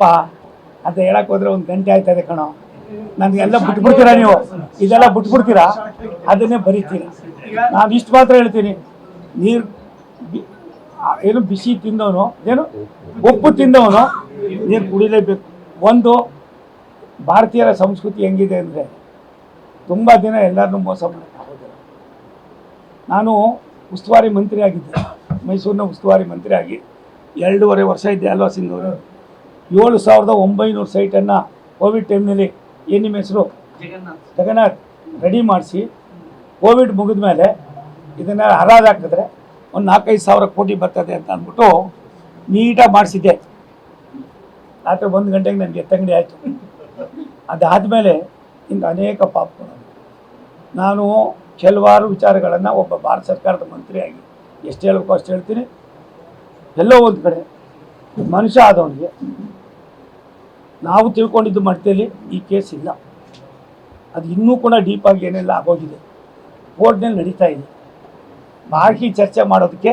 ಅಪ್ಪ ಅಂತ ಹೇಳಕ್ ಹೋದ್ರೆ ಒಂದು ಗಂಟೆ ಆಯ್ತದೆ ಕಣೋ. ನನಗೆಲ್ಲ ಬಿಟ್ಬಿಡ್ತೀರಾ ನೀವು? ಇದೆಲ್ಲ ಬಿಟ್ಬಿಡ್ತೀರಾ ಅದನ್ನೇ ಬರೀತೀನಿ ನಾನು ಇಷ್ಟು ಮಾತ್ರ ಹೇಳ್ತೀನಿ. ನೀರು ಏನು ಬಿಸಿ ತಿಂದವನು ಏನು ಉಪ್ಪು ತಿಂದವನು ನೀರು ಕುಡಿಲೇಬೇಕು. ಒಂದು ಭಾರತೀಯರ ಸಂಸ್ಕೃತಿ ಹೆಂಗಿದೆ ಅಂದರೆ ತುಂಬ ದಿನ ಎಲ್ಲರನ್ನೂ ಮೋಸ ಮಾಡೋಕ್ಕಾಗೋದಿಲ್ಲ ನಾನು ಉಸ್ತುವಾರಿ ಮಂತ್ರಿ ಆಗಿದ್ದೆ ಮೈಸೂರಿನ ಉಸ್ತುವಾರಿ ಮಂತ್ರಿ ಆಗಿ ಎರಡೂವರೆ ವರ್ಷ ಇದ್ದೆ ಅಲ್ವಾ ಸಿಂಗ್ ಅವರು ಏಳು ಸಾವಿರದ ಒಂಬೈನೂರು ಸೈಟನ್ನು ಕೋವಿಡ್ ಟೈಮ್ನಲ್ಲಿ ಏನು ನಿಮ್ಮ ಹೆಸರು? ಜಗನ್ನಾಥ್ ರೆಡಿ ಮಾಡಿಸಿ ಕೋವಿಡ್ ಮುಗಿದ ಮೇಲೆ ಇದನ್ನು ಹರಾಜು ಹಾಕಿದ್ರೆ ಒಂದು ನಾಲ್ಕೈದು ಸಾವಿರ ಕೋಟಿ ಬರ್ತದೆ ಅಂತ ಅಂದ್ಬಿಟ್ಟು ನೀಟಾಗಿ ಮಾಡಿಸಿದ್ದೆ. ರಾತ್ರಿ ಒಂದು ಗಂಟೆಗೆ ನನಗೆ ಎತ್ತಂಗಡಿ ಆಯಿತು. ಅದಾದಮೇಲೆ ಹಿಂಗೆ ಅನೇಕ ಪಾಪ ನಾನು ಕೆಲವಾರು ವಿಚಾರಗಳನ್ನು ಒಬ್ಬ ಭಾರತ ಸರ್ಕಾರದ ಮಂತ್ರಿಯಾಗಿ ಎಷ್ಟು ಹೇಳಬೇಕು ಅಷ್ಟು ಹೇಳ್ತೀನಿ. ಎಲ್ಲೋ ಒಂದು ಕಡೆ ಮನುಷ್ಯ ಆದವನಿಗೆ ನಾವು ತಿಳ್ಕೊಂಡಿದ್ದು ಮಟ್ಟದಲ್ಲಿ ಈ ಕೇಸ್ ಇಲ್ಲ. ಅದು ಇನ್ನೂ ಕೂಡ ಡೀಪಾಗಿ ಏನೆಲ್ಲ ಆಗೋಗಿದೆ. ಕೋರ್ಟ್ನಲ್ಲಿ ನಡೀತಾ ಇದೆ. ಬಾಕಿ ಚರ್ಚೆ ಮಾಡೋದಕ್ಕೆ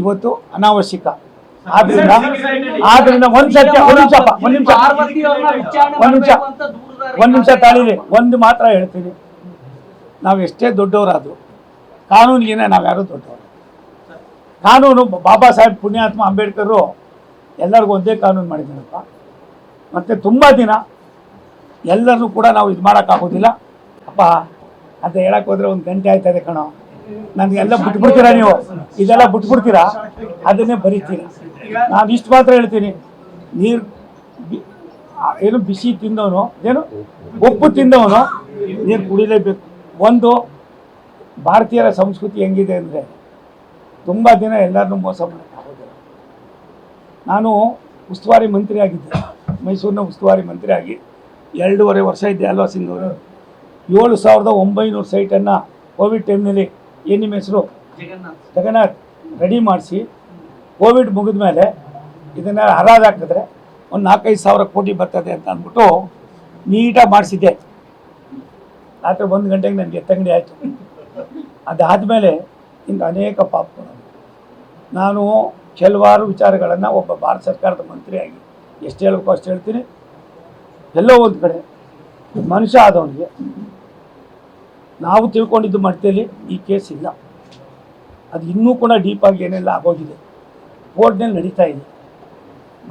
ಇವತ್ತು ಅನಾವಶ್ಯಕ. ಆದ್ರಿಂದ ಆದ್ರಿಂದ ಒಂದ್ ಸತ್ಯ ಒಂದ್ ನಿಮಿಷಪ್ಪ ಒಂದ್ ನಿಮಿಷ. ಒಂದ್ ನಿಮಿಷ. ಒಂದು ನಿಮಿಷ ತಾಳಿರಿ. ಒಂದು ಮಾತ್ರ ಹೇಳ್ತೀನಿ. ನಾವು ಎಷ್ಟೇ ದೊಡ್ಡವರಾದ್ರು ಕಾನೂನಿಗೆ ನಾವು ಯಾರು ದೊಡ್ಡವರು ಕಾನೂನು, ಬಾಬಾ ಸಾಹೇಬ್ ಪುಣ್ಯಾತ್ಮ ಅಂಬೇಡ್ಕರು ಎಲ್ಲರಿಗೂ ಒಂದೇ ಕಾನೂನು ಮಾಡಿದ್ದಾರಪ್ಪ. ಮತ್ತು ತುಂಬ ದಿನ ಎಲ್ಲರೂ ಕೂಡ ನಾವು ಇದು ಮಾಡೋಕ್ಕಾಗೋದಿಲ್ಲ. ಅಪ್ಪ, ಅಂತ ಹೇಳಕ್ಕೆ ಹೋದ್ರೆ ಒಂದು ಗಂಟೆ ಆಯ್ತದೆ ಕಣೋ. ನನಗೆಲ್ಲ ಬಿಟ್ಬಿಡ್ತೀರಾ ನೀವು? ಇದೆಲ್ಲ ಬಿಟ್ಬಿಡ್ತೀರಾ? ಅದನ್ನೇ ಬರಿತೀರಾ? ನಾನು ಇಷ್ಟು ಮಾತ್ರ ಹೇಳ್ತೀನಿ. ನೀರು ಏನು ಬಿಸಿ ತಿಂದವನು, ಏನು ಉಪ್ಪು ತಿಂದವನು ನೀರು ಕುಡಿಲೇಬೇಕು. ಒಂದು, ಭಾರತೀಯರ ಸಂಸ್ಕೃತಿ ಹೆಂಗಿದೆ ಅಂದರೆ ತುಂಬ ದಿನ ಎಲ್ಲರನ್ನೂ ಮೋಸ ಮಾಡೋಕ್ಕಾಗೋದಿಲ್ಲ. ನಾನು ಉಸ್ತುವಾರಿ ಮಂತ್ರಿ ಆಗಿದ್ದೆ ಮೈಸೂರಿನ ಉಸ್ತುವಾರಿ ಮಂತ್ರಿ ಆಗಿ ಎರಡೂವರೆ ವರ್ಷ ಇದ್ದೆ ಅಲ್ವಾ ಅವರು ಏಳು ಸಾವಿರದ ಒಂಬೈನೂರು ಸೈಟನ್ನು ಕೋವಿಡ್ ಟೈಮ್ನಲ್ಲಿ ಏನು ನಿಮ್ಮ ಹೆಸರು? ಜಗನ್ನಾಥ್. ರೆಡಿ ಮಾಡಿಸಿ. ಕೋವಿಡ್ ಮುಗಿದ ಮೇಲೆ ಇದನ್ನು ಹರಾಜು ಹಾಕಿದ್ರೆ ಒಂದು ನಾಲ್ಕೈದು ಸಾವಿರ ಕೋಟಿ ಬರ್ತದೆ ಅಂತ ಅಂದ್ಬಿಟ್ಟು ನೀಟಾಗಿ ಮಾಡಿಸಿದ್ದೆ. ರಾತ್ರಿ ಒಂದು ಗಂಟೆಗೆ ನನಗೆ ಎತ್ತಂಗಡಿ ಆಯಿತು. ಅದಾದಮೇಲೆ ಇಂದು ಅನೇಕ ಪಾಪಗಳು. ನಾನು ಕೆಲವಾರು ವಿಚಾರಗಳನ್ನು ಒಬ್ಬ ಭಾರತ ಸರ್ಕಾರದ ಮಂತ್ರಿಯಾಗಿ ಎಷ್ಟು ಹೇಳಬೇಕು ಅಷ್ಟು ಹೇಳ್ತೀನಿ. ಎಲ್ಲೋ ಒಂದು ಕಡೆ ಮನುಷ್ಯ ಆದವನಿಗೆ ನಾವು ತಿಳ್ಕೊಂಡಿದ್ದು ಮಟ್ಟದಲ್ಲಿ ಈ ಕೇಸ್ ಇಲ್ಲ. ಅದು ಇನ್ನೂ ಕೂಡ ಡೀಪಾಗಿ ಏನೆಲ್ಲ ಆಗೋಗಿದೆ. ಕೋರ್ಟ್ನಲ್ಲಿ ನಡೀತಾ ಇದೆ.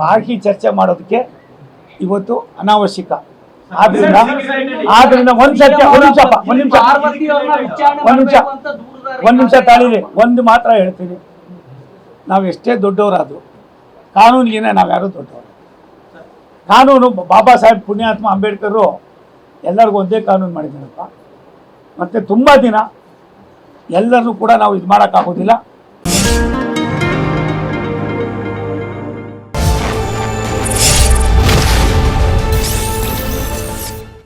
ಬಾಕಿ ಚರ್ಚೆ ಮಾಡೋದಕ್ಕೆ ಇವತ್ತು ಅನಾವಶ್ಯಕ. ಆದ್ರಿಂದ ಆದ್ರಿಂದ ಒಂದು ಸತ್ಯ, ಒಂದು ನಿಮಿಷಪ್ಪ ಒಂದು ನಿಮಿಷ. ಒಂದು ನಿಮಿಷ. ಒಂದು ನಿಮಿಷ ತಾಳಿರಿ. ಒಂದು ಮಾತ್ರ ಹೇಳ್ತೀನಿ. ನಾವು ಎಷ್ಟೇ ದೊಡ್ಡವರಾದ್ರು ಕಾನೂನಿಗೆ ನಾವು ಯಾರೂ ದೊಡ್ಡವರು. ಕಾನೂನು, ಬಾಬಾ ಸಾಹೇಬ್ ಪುಣ್ಯಾತ್ಮ ಅಂಬೇಡ್ಕರು ಎಲ್ಲರಿಗೂ ಒಂದೇ ಕಾನೂನು ಮಾಡಿದ್ದಾರಪ್ಪ. ಮತ್ತು ತುಂಬ ದಿನ ಎಲ್ಲರೂ ಕೂಡ ನಾವು ಇದು ಮಾಡೋಕ್ಕಾಗೋದಿಲ್ಲ.